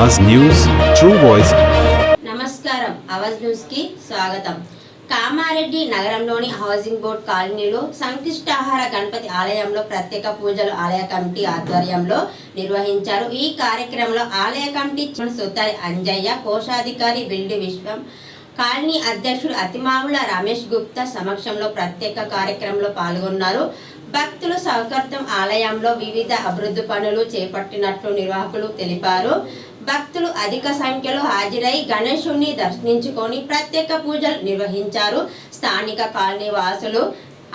అవాజ్ news true voice. నమస్కారం. అవాజ్ న్యూస్కి స్వాగతం. కామారెడ్డి నగరంలోని హౌసింగ్ బోర్డ్ కాలనీలో సంక్లిష్టాహార గణపతి ఆలయంలో ప్రత్యేక పూజలు ఆలయ కమిటీ ఆధ్వర్యంలో నిర్వహించారు. ఈ కార్యక్రమంలో ఆలయ కమిటీ సుతారి అంజయ్య కోశాధికారి బిల్డి విశ్వం కాలనీ అధ్యక్షుడు అతిమాముల రమేష్ గుప్తా సమక్షంలో ప్రత్యేక కార్యక్రమంలో పాల్గొన్నారు. భక్తులు సౌకర్యం ఆలయంలో వివిధ అభివృద్ధి పనులు చేపట్టినట్లు నిర్వాహకులు తెలిపారు. భక్తులు అధిక సంఖ్యలో హాజరై గణేశుణ్ణి దర్శించుకొని ప్రత్యేక పూజలు నిర్వహించారు. స్థానిక కాలనీ వాసులు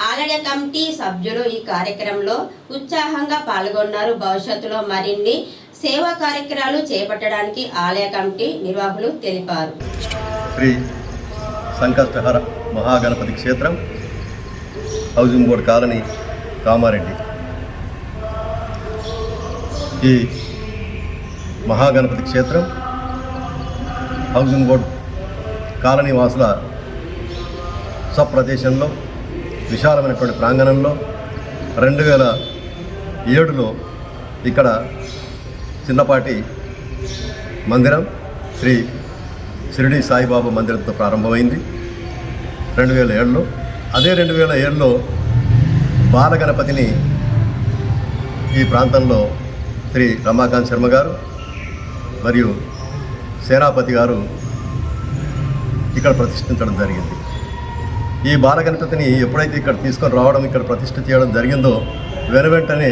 ఆలయ కమిటీ సభ్యులు ఈ కార్యక్రమంలో ఉత్సాహంగా పాల్గొన్నారు. భవిష్యత్తులో మరిన్ని సేవా కార్యక్రమాలు చేపట్టడానికి ఆలయ కమిటీ నిర్వాహకులు తెలిపారు. శ్రీ సంకష్టహర మహాగణపతి క్షేత్రం హౌసింగ్ బోర్డ్ కాలనీ కామారెడ్డి. ఈ మహాగణపతి క్షేత్రం హౌసింగ్ బోర్డ్ కాలనీ వాసుల సప్రదేశంలో విశాలమైనటువంటి ప్రాంగణంలో రెండు వేల ఏడులో ఇక్కడ చిన్నపాటి మందిరం శ్రీ షిరిడి సాయిబాబా మందిరంతో ప్రారంభమైంది. రెండు వేల ఏడులో అదే రెండు వేల ఏడులో బాలగణపతిని ఈ ప్రాంతంలో శ్రీ రమాకాంత్ శర్మ గారు మరియు సేనాపతి గారు ఇక్కడ ప్రతిష్ఠించడం జరిగింది. ఈ బాలగణపతిని ఎప్పుడైతే ఇక్కడ తీసుకొని రావడం ఇక్కడ ప్రతిష్ఠ చేయడం జరిగిందో వెను వెంటనే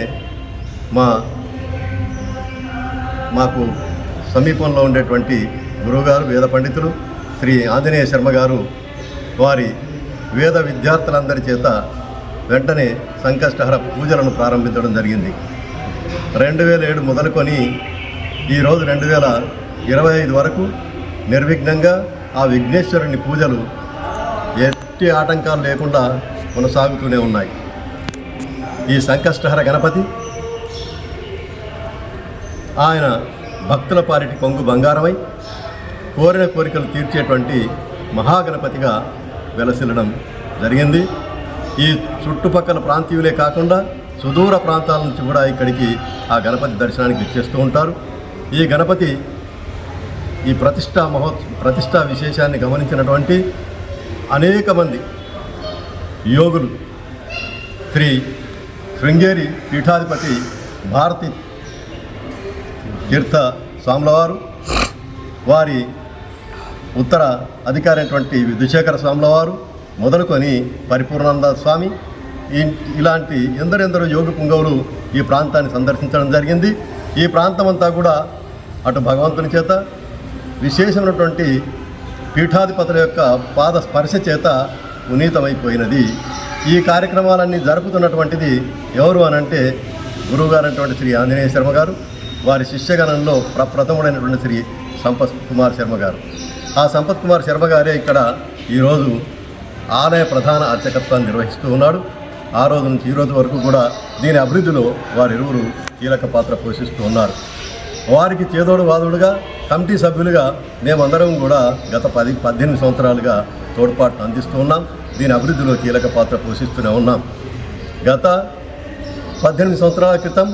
మా మాకు సమీపంలో ఉండేటువంటి గురువుగారు వేద పండితులు శ్రీ ఆంజనేయ శర్మ గారు వారి వేద విద్యార్థులందరి చేత వెంటనే సంకష్టహర పూజలను ప్రారంభించడం జరిగింది. రెండు వేల ఏడు మొదలుకొని ఈరోజు రెండు వేల ఇరవై ఐదు వరకు నిర్విఘ్నంగా ఆ విఘ్నేశ్వరుని పూజలు ఎట్టి ఆటంకాలు లేకుండా కొనసాగుతూనే ఉన్నాయి. ఈ సంకష్టహర గణపతి ఆయన భక్తుల పాలిటి కొంగు బంగారమై కోరిన కోరికలు తీర్చేటువంటి మహాగణపతిగా వెలసిల్లడం జరిగింది. ఈ చుట్టుపక్కల ప్రాంతీయులే కాకుండా సుదూర ప్రాంతాల నుంచి కూడా ఇక్కడికి ఆ గణపతి దర్శనానికి ఇచ్చేస్తూ ఉంటారు. ఈ గణపతి ఈ ప్రతిష్టా మహోత్ ప్రతిష్టా విశేషాన్ని గమనించినటువంటి అనేక మంది యోగులు శ్రీ శృంగేరి పీఠాధిపతి భారతి తీర్థ స్వాములవారు వారి ఉత్తర అధికారి అయినటువంటి విధుశేఖర స్వాములవారు మొదలుకొని పరిపూర్ణానంద స్వామి ఇలాంటి ఎందరెందరో యోగ పుంగవులు ఈ ప్రాంతాన్ని సందర్శించడం జరిగింది. ఈ ప్రాంతం అంతా కూడా అటు భగవంతుని చేత విశేషమైనటువంటి పీఠాధిపతుల యొక్క పాద స్పర్శ చేత ఉన్నీతమైపోయినది ఈ కార్యక్రమాలన్నీ జరుపుతున్నటువంటిది ఎవరు అనంటే గురువుగారు అయినటువంటి శ్రీ ఆంజనేయ శర్మ గారు వారి శిష్యగణంలో ప్రప్రథముడైనటువంటి శ్రీ సంపత్ కుమార్ శర్మ గారు. ఆ సంపత్ కుమార్ శర్మ గారే ఇక్కడ ఈరోజు ఆలయ ప్రధాన అర్చకత్వాన్ని నిర్వహిస్తూ ఉన్నాడు. ఆ రోజు నుంచి ఈ రోజు వరకు కూడా దీని అభివృద్ధిలో వారిరువురు కీలక పాత్ర పోషిస్తూ ఉన్నారు. వారికి చేదోడువాదుడుగా కమిటీ సభ్యులుగా మేమందరం కూడా గత పది పద్దెనిమిది సంవత్సరాలుగా తోడ్పాటును అందిస్తూ ఉన్నాం. దీని అభివృద్ధిలో కీలక పాత్ర పోషిస్తూనే ఉన్నాం. గత పద్దెనిమిది సంవత్సరాల క్రితం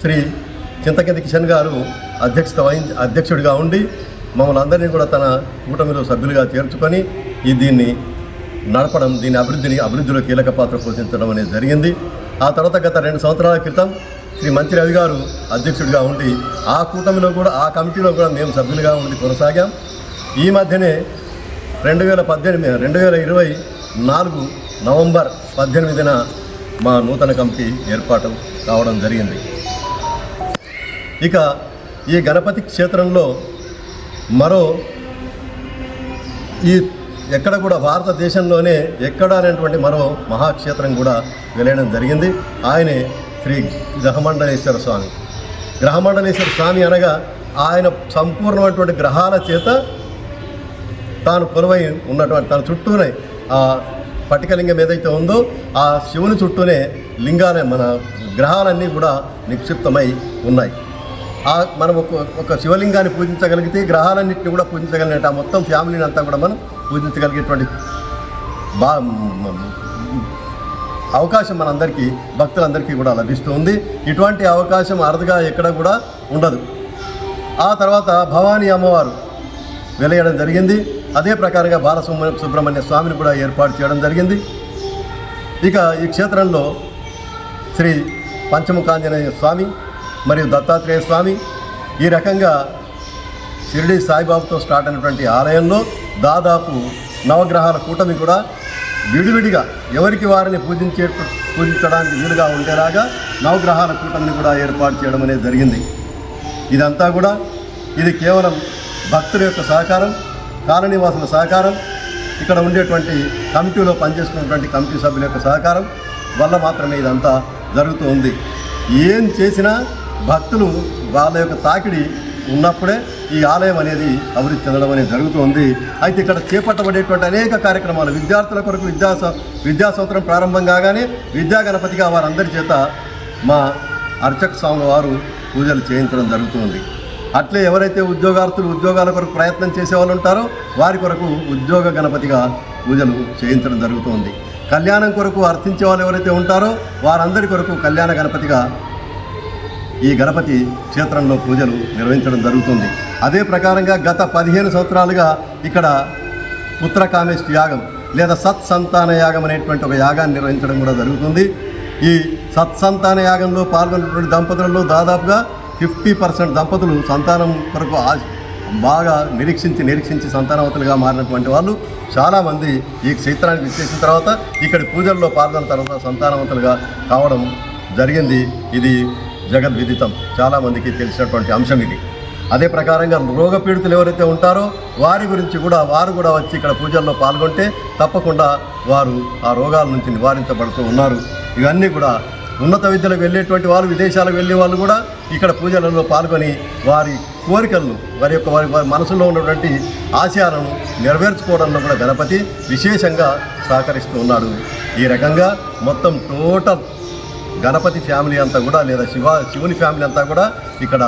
శ్రీ చింతకింది కిషన్ గారు అధ్యక్షత వహించి అధ్యక్షుడిగా ఉండి మమ్మల్ని అందరినీ కూడా తన కూటమిలో సభ్యులుగా చేర్చుకొని ఈ దీన్ని నడపడం దీని అభివృద్ధిని అభివృద్ధిలో కీలక పాత్ర పోషించడం అనేది జరిగింది. ఆ తర్వాత గత రెండు సంవత్సరాల క్రితం శ్రీ మంత్రి రవి గారు అధ్యక్షుడిగా ఉండి ఆ కూటమిలో కూడా ఆ కమిటీలో కూడా మేము సభ్యులుగా ఉండి కొనసాగాం. ఈ మధ్యనే రెండు వేల పద్దెనిమిది రెండు వేల ఇరవై నాలుగు నవంబర్ పద్దెనిమిదిన మా నూతన కమిటీ ఏర్పాటు కావడం జరిగింది. ఇక ఈ గణపతి క్షేత్రంలో మరో ఈ ఎక్కడ కూడా భారతదేశంలోనే ఎక్కడ అనేటువంటి మరో మహాక్షేత్రం కూడా వెలయడం జరిగింది. ఆయనే శ్రీ గ్రహమండలేశ్వర స్వామి. గ్రహమండలేశ్వర స్వామి అనగా ఆయన సంపూర్ణమైనటువంటి గ్రహాల చేత తాను కొలువై ఉన్నటువంటి తన చుట్టూనే ఆ పటికలింగం ఏదైతే ఉందో ఆ శివుని చుట్టూనే లింగాలే మన గ్రహాలన్నీ కూడా నిక్షిప్తమై ఉన్నాయి. ఆ మనం ఒక ఒక శివలింగాన్ని పూజించగలిగితే గ్రహాలన్నింటినీ కూడా పూజించగలిగినట్టు ఆ మొత్తం ఫ్యామిలీని అంతా కూడా మనం పూజించగలిగేటువంటి బా అవకాశం మనందరికీ భక్తులందరికీ కూడా లభిస్తుంది. ఇటువంటి అవకాశం అరుదుగా ఎక్కడ కూడా ఉండదు. ఆ తర్వాత భవానీ అమ్మవారు వెలయడం జరిగింది. అదే ప్రకారంగా బాలసుమ సుబ్రహ్మణ్య స్వామిని కూడా ఏర్పాటు చేయడం జరిగింది. ఇక ఈ క్షేత్రంలో శ్రీ పంచముఖాంజనేయ స్వామి మరియు దత్తాత్రేయ స్వామి ఈ రకంగా షిరిడి సాయిబాబుతో స్టార్ట్ అయినటువంటి ఆలయంలో దాదాపు నవగ్రహాల కూటమి కూడా విడివిడిగా ఎవరికి వారిని పూజించే పూజించడానికి వీలుగా ఉండేలాగా నవగ్రహాల కూటమిని కూడా ఏర్పాటు చేయడం అనేది జరిగింది. ఇదంతా కూడా ఇది కేవలం భక్తుల యొక్క సహకారం కాలనీవాసుల సహకారం ఇక్కడ ఉండేటువంటి కమిటీలో పనిచేస్తున్నటువంటి కమిటీ సభ్యుల యొక్క సహకారం వల్ల మాత్రమే ఇదంతా జరుగుతూ ఉంది. ఏం చేసినా భక్తులు వాళ్ళ యొక్క తాకిడి ఉన్నప్పుడే ఈ ఆలయం అనేది అభివృద్ధి చెందడం అనేది జరుగుతుంది. అయితే ఇక్కడ చేపట్టబడేటువంటి అనేక కార్యక్రమాలు విద్యార్థుల కొరకు విద్యా సం- విద్యా సంవత్సరం ప్రారంభం కాగానే విద్యా గణపతిగా వారందరి చేత మా అర్చక స్వాముల వారు పూజలు చేయించడం జరుగుతుంది. అట్లే ఎవరైతే ఉద్యోగార్థులు ఉద్యోగాల కొరకు ప్రయత్నం చేసే వాళ్ళు ఉంటారో వారి కొరకు ఉద్యోగ గణపతిగా పూజలు చేయించడం జరుగుతుంది. కళ్యాణం కొరకు అర్థించే వాళ్ళు ఎవరైతే ఉంటారో వారందరి కొరకు కళ్యాణ గణపతిగా ఈ గణపతి క్షేత్రంలో పూజలు నిర్వహించడం జరుగుతుంది. అదే ప్రకారంగా గత పదిహేను సంవత్సరాలుగా ఇక్కడ పుత్రకామేష్ యాగం లేదా సత్సంతాన యాగం అనేటువంటి ఒక యాగాన్ని నిర్వహించడం కూడా జరుగుతుంది. ఈ సత్సంతాన యాగంలో పాల్గొన్నటువంటి దంపతులలో దాదాపుగా ఫిఫ్టీ పర్సెంట్ దంపతులు సంతానం కొరకు బాగా నిరీక్షించి నిరీక్షించి సంతానవతులుగా మారినటువంటి వాళ్ళు. చాలామంది ఈ క్షేత్రానికి విచ్చేసిన తర్వాత ఇక్కడి పూజల్లో పాల్గొన్న తర్వాత సంతానవంతులుగా కావడం జరిగింది. ఇది జగద్విదితం చాలామందికి తెలిసినటువంటి అంశం ఇది. అదే ప్రకారంగా రోగ పీడితులు ఎవరైతే ఉంటారో వారి గురించి కూడా వారు కూడా వచ్చి ఇక్కడ పూజల్లో పాల్గొంటే తప్పకుండా వారు ఆ రోగాల నుంచి నివారించబడుతూ ఉన్నారు. ఇవన్నీ కూడా ఉన్నత విద్యలకు వెళ్ళేటువంటి వాళ్ళు విదేశాలకు వెళ్ళే వాళ్ళు కూడా ఇక్కడ పూజలలో పాల్గొని వారి కోరికలను వారి యొక్క వారి వారి మనసులో ఉన్నటువంటి ఆశయాలను నెరవేర్చుకోవడంలో కూడా గణపతి విశేషంగా సహకరిస్తూ ఉన్నాడు. ఈ రకంగా మొత్తం టోటల్ గణపతి ఫ్యామిలీ అంతా కూడా లేదా శివ శివుని ఫ్యామిలీ అంతా కూడా ఇక్కడ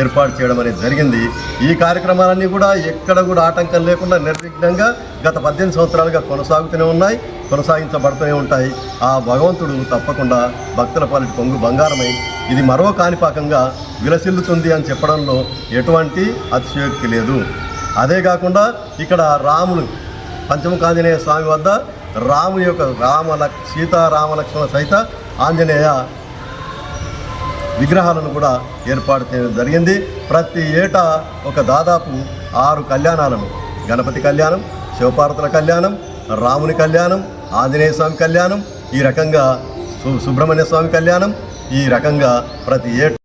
ఏర్పాటు చేయడం అనేది జరిగింది. ఈ కార్యక్రమాలన్నీ కూడా ఎక్కడ కూడా ఆటంకం లేకుండా నిర్విఘ్నంగా గత పద్దెనిమిది సంవత్సరాలుగా కొనసాగుతూనే ఉన్నాయి కొనసాగించబడుతూనే ఉంటాయి. ఆ భగవంతుడు తప్పకుండా భక్తుల పాలిటి పొంగు బంగారమై ఇది మరో కాణిపాకంగా విలసిల్లుతుంది అని చెప్పడంలో ఎటువంటి అతిశయోక్తి లేదు. అదే కాకుండా ఇక్కడ రాములు పంచముఖాంజనేయ స్వామి వద్ద రాము యొక్క రామ లక్ సీతారామలక్ష్మణ సహిత ఆంజనేయ విగ్రహాలను కూడా ఏర్పాటు చేయడం జరిగింది. ప్రతి ఏటా ఒక దాదాపు ఆరు కళ్యాణాలను గణపతి కళ్యాణం శివపార్వతుల కళ్యాణం రాముని కళ్యాణం ఆంజనేయ స్వామి కళ్యాణం ఈ రకంగా సు- సుబ్రహ్మణ్య స్వామి కళ్యాణం ఈ రకంగా ప్రతి ఏటా